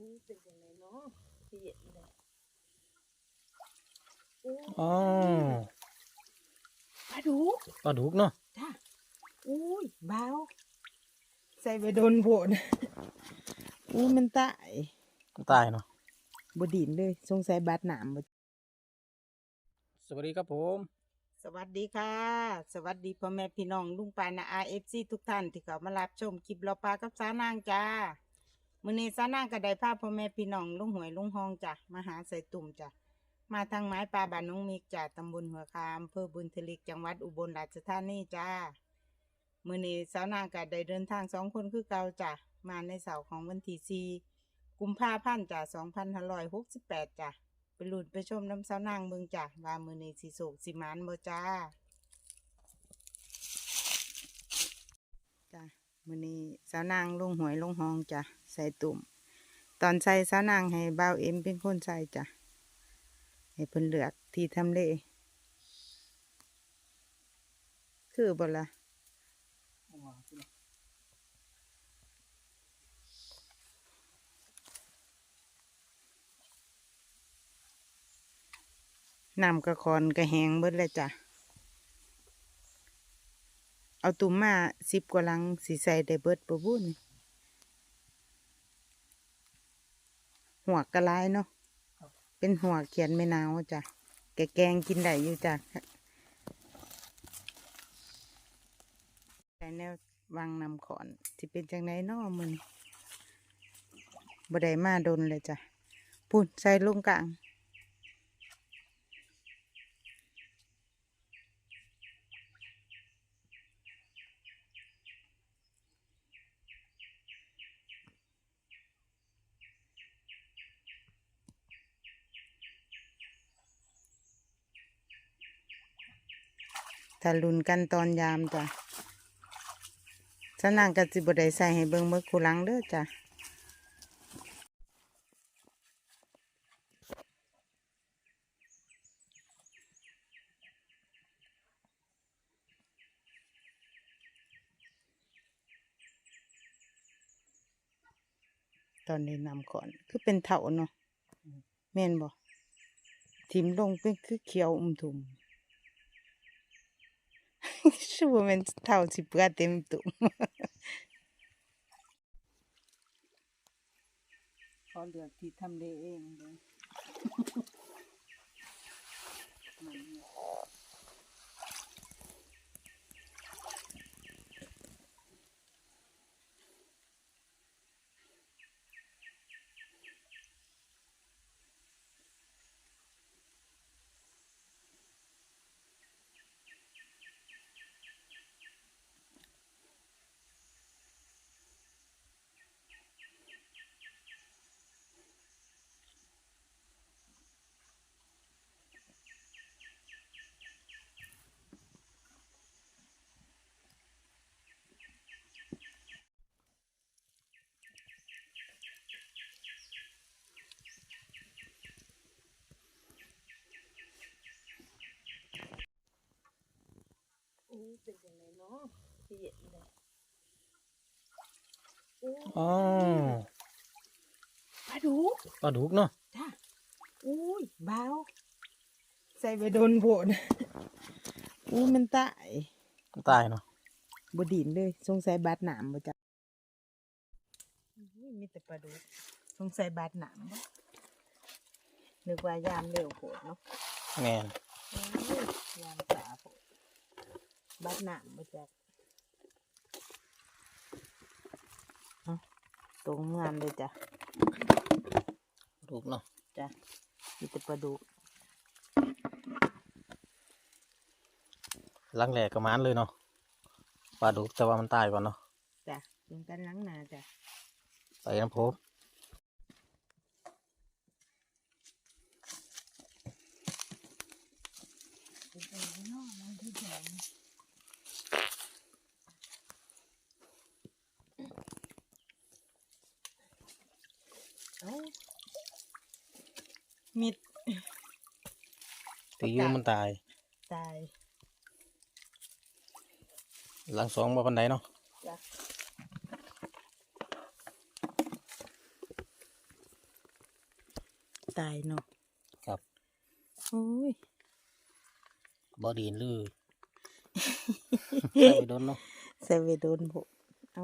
อู้เป็นยังไงเนาะเสียเลยอู้อ๋อปลาดุกปลาดุกเนาะจ้าอุ้ยเบาใส่ไปโดนโบนอู้มันตายมันตายเนาะบดินเลยสงสัยบาดหนามบ่สวัสดีครับผม สวัสดีค่ะ สวัสดีพ่อแม่พี่น้องลุงปานาอาเอฟซีทุกท่านที่เขามารับชมคลิปเราปลากับสานางจ้า มื้อนี้สานางก็ได้พาพ่อแม่พี่น้องลุงหวยลุงฮองจ้ะมาหาใส่ตุ่มจ้ะมาทางไม้ปลาบ้านน้องมิกจ้ะตำบลหัวคามอำเภอบุญทลิกจังหวัดอุบลราชธานีจ้ามื้อนี้สาวนางก็ได้เดินทางสองคนคือเก่าจ้ะมาในเสาร์ของวันที่สี่กุมภาพันธ์จ้ะสองพันห้าร้อยหกสิบแปดจ้ะไปหลุดไปชมน้ำสาวนางเมืองจ้ะว่ามือนี้สิโศกสิหมานบ่จ้าจ้ะมือนี้สาวนางลงหวยลงหองจ้ะ ใส่ตุ่ม ตอนใส่สาวนางให้เบาเอ็มเป็นคนใส่จ้ะ ให้เพิ่นเลือกที่ทำเล คือบ่ละน้ำกระคอนกระแหงเบิดเลยจ้ะ เอาตุ่มมาสิบกว่าลังสีใส่ได้เบิดปะบุญ หัวกระลเนาะเป็นหัวเขียนไม่นาวจ้ะแกแกงกินได้อยู่จ้ะแต่แนววางนำขอนที่เป็นจังไหนนอมึงบ่ได้มาโดนเลยจ้ะปุ่นใส่ลงกลาง ถ้าลุนกันตอนยามจ้ะสนางกะจิบได้ใส่ให้เบิ่งเมื่อคูลังเด้อจ้ะตอนนี้นำก่อน คือเป็นเถาเนาะแม่นบ่ทิมลงเป็นคือเขียวอุ่มถุม ชูว่ามันเท่าสิเปื้อเต็มตุ่มขอเลือกที่ทำเลเองเลย อู้เป็นยังไงเนาะเสียเลยอู้อ๋อปลาดุกปลาดุกเนาะจ้าอุ้ยเบาใส่ไปโดนโบนอู้มันตายมันตายเนาะบดินเลยสงสัยบาดหนามบ่จ้ะอุ้ยมีแต่ปลาดุกสงสัยบาดหนามบ่นึกว่ายามเร็วโผดเนาะแม่นอุ้ยยามสาโผด บาดหนามบ่จ้ะเอ้าตรงงามเลยจ้ะปลาดุกเนาะจ้ะมีแต่ปลาดุกหลังแหลกกระมานเลยเนาะปลาดุกแต่ว่ามันตายก่อนเนาะจ้ะลงกันหล้างหนาจ้ะไปน้ำโพบ เอ้า มิดตีอยูมันตาย ตาย หลังสองมาปันไดเนาะจ้ะตายเนาะครับโอ้ยบอดีนลือใส่ไปโดนเนาะเซเวโดนบุเอ้า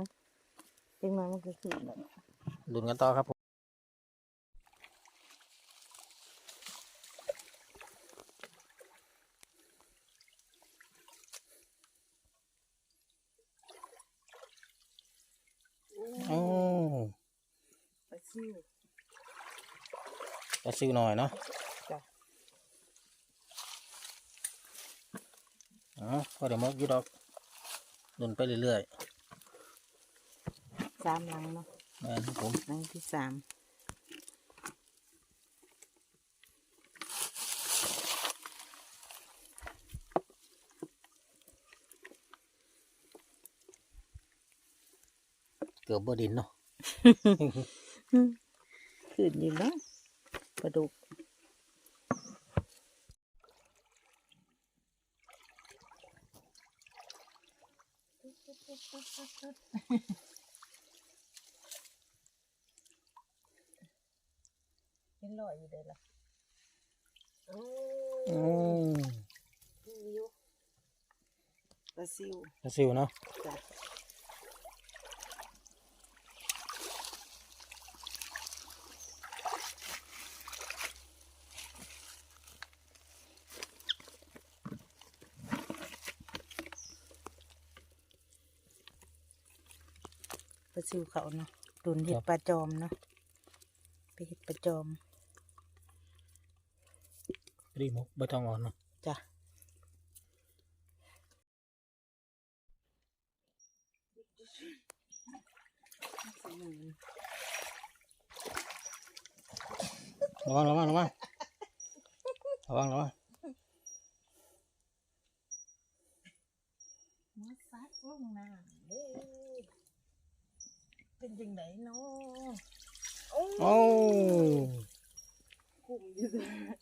เป็นมามันก็ขึ้นแล้วดุนกันต่อครับผมโอ้ ปลาซิวก็ซิวหน่อยเนาะจ้ะอ๋อพอเดี๋ยวมกอยูดอกดุนไปเรื่อยสามหลังเนาะๆแม่นครับผมหลังที่สามเกือบบอดินเนาะ ขึ้นอยู่เนาะปลาดุกเห็นลอยอยู่เลยล่ะโอ้โอ้อยู่ปลาซิวก็ซิวเนาะ ซิวเขาเนาะตุนเห็ดปลาจอมเนาะไปเห็ดปลาจอมรีมกใบตองอ่อนเนาะจ้ะระวังระวังระวังระวังระวังมาซัดลงน้ำ เด้เป็นยังไงเนาะโอ้โอ้คุ้มอยู่เลย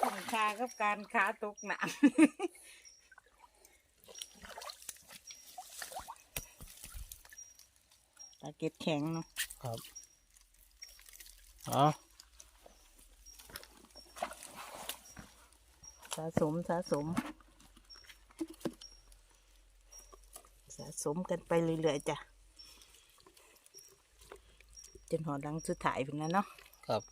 คุ้มค่ากับการขาตกน้ำตาเก็บแข็งเนาะครับเอ๋อสะสมสะสม สะสมกันไปเรื่อยๆจ้ะ จนหอดังสุดท้ายเป็นแล้วเนาะครับ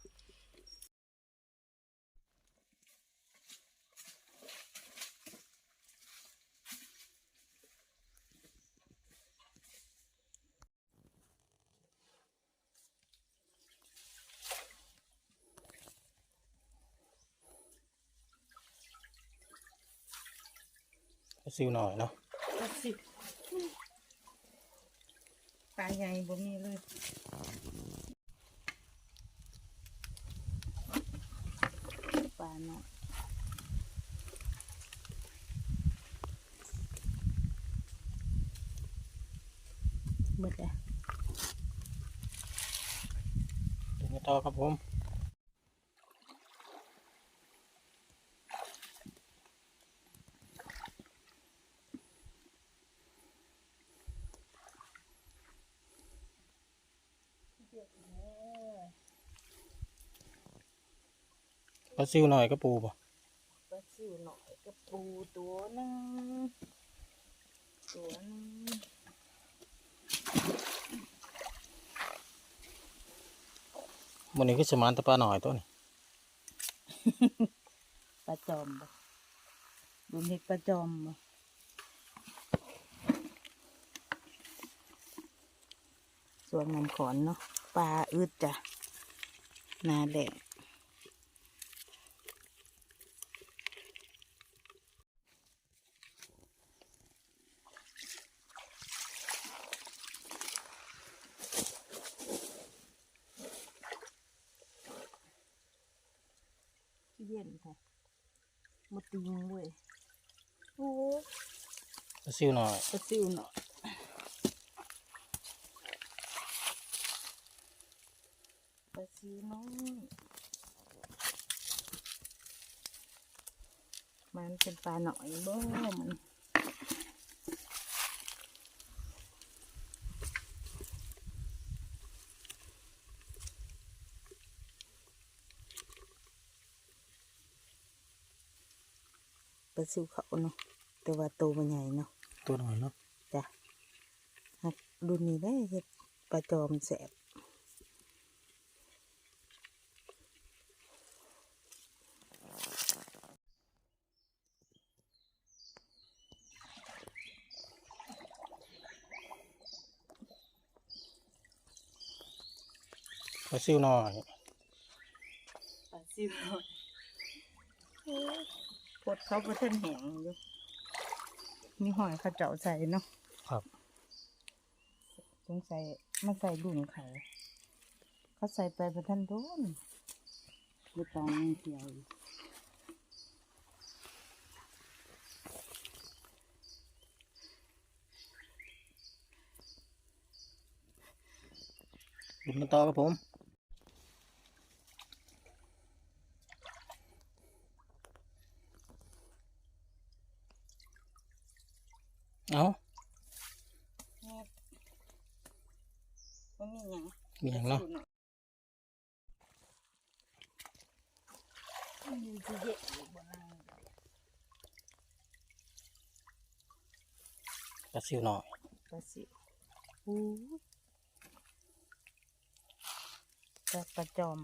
ก็ซิวหน่อยเนาะสิปลา ใหญ่บ่มีเลยปลาเนาะหมดแล้วดุนกันต่อครับผม ก็ซิวหน่อยก็ปูป่ะปลาซิวหน่อยกับปูตัวหนึงตัวหนึงมันนี้คือสมานแตะปลาหน่อยตัวนี้ปลาจอมบ่ดูเห็ดปลาจอมบ่ส่วนมันขอนเนาะปลาอึดจ้ะนาแหล เย็นค่ะหมดติงเลยโอ้ก็ซิวหน่อยปลาซิวหน่อยปลาซิวน้อยมันเป็นปลาหน่อยบ่มัน ลาซิวเขาเนาะแต่ว่าโตมันใหญ่เนาะตัวหน่อยเนาะจ้ะหักรุ่นนี้ได้เฮ็ดปลาจอมแสบปลาซิวหน่อยปลาซิวพ ดเขาบ่ทันแห้งอยู่มีหอยเขาเจาะใส่เนาะครับ สงสัยมาใส่รุ่นเขาเขาใส่ไปบ่ทันโดนบ่ต้องยังเกี่ยวอยู่ดูกันต่อครับผม เอามีหยังมีอย่างเนาะมันอยู่ที่เย็ดอยู่บ่นั่งปลาซิวหน่อยปลาสิวอู้ปลาปลาจอม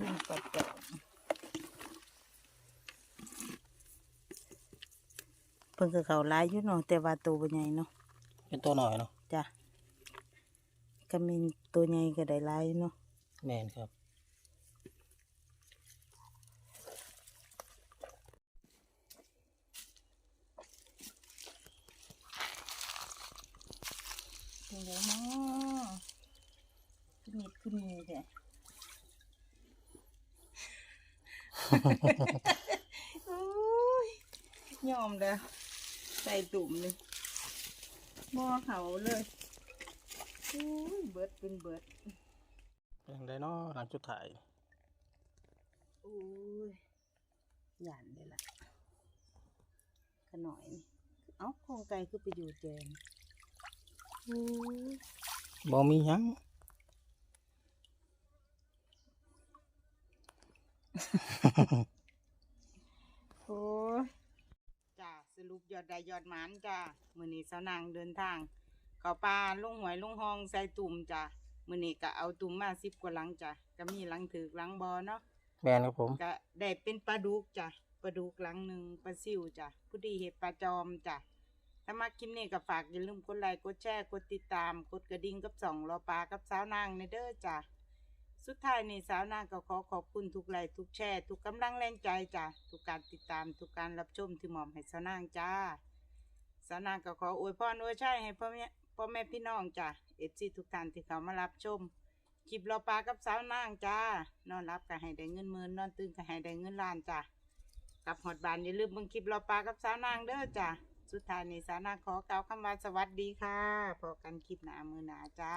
รุ่นปลาจอม เพิ่นก็เขาหลายอยู่เนาะแต่ว่าตัวบ่ใหญ่เนาะเป็นตัวหน่อยเนาะจ้ะก็มีตัวใหญ่ก็ได้หลายอยู่เนาะแมนครับเป็นไงเนาะขึ้นนิดขึ้นมือแท้โอ้ยยอมแล้วใส่ตุ่มเลยหม้อเขาเลยโอ้ยเบิดเป็นเบิดเป็นยังไงเนาะหลังจุดถ่ายโอ้ยหยานเลยล่ะขน่อยนี่เอ้าโครงไก่คือไปอยู่แจมโอ้ยบ่มีหยัง โอ้ยจ้าส รุปยอดได้ยอดหมานจ้ามื้อนี้สาวนางเดินทาง เข้าป่าลุงหวยลุงหองใส่ตุ่มจ้ามื้อนี้ก็เอาตุ่มมาสิบกว่าหลังจ้าก็มีหลังถือกหลังบอเนาะแมนครับผมก็ได้เป็นปลาดุกจ้ะปลาดุกหลังหนึ่งปลาซิวจ้ะผู้ดีเห็ดปลาจอมจ้ะถ้ามาคลิปนี้ก็ฝากอย่าลืมกดไลค์กดแชร์กดติดตาม กดกระดิ่งกับสองรอปลากับสาวนางในเด้อจ้ะ สุดท้ายนี่สาวนางก็ขอขอบคุณทุกไลค์ทุกแชร์ทุกกำลังแรงใจจ้ะทุกการติดตามทุกการรับชมที่หมอมให้สาวนางจ้าสาวนางก็ขออวยพรอวยชัยให้พ่อแม่พ่อแม่พี่น้องจ้ะเอฟซีทุกท่านที่เขามารับชมคลิปเราปลากับสาวนางจ้านอนรับก็ให้ได้เงินหมื่นนอนตื่นก็ให้ได้เงินล้านจ้ากับหอดบานอย่าลืมเบิ่งคลิปเราปลากับสาวนางเด้อจ้าสุดท้ายนี้สาวนางขอกล่าวคำว่าสวัสดีค่ะพอกันคลิปหน้ามือหนาจ้า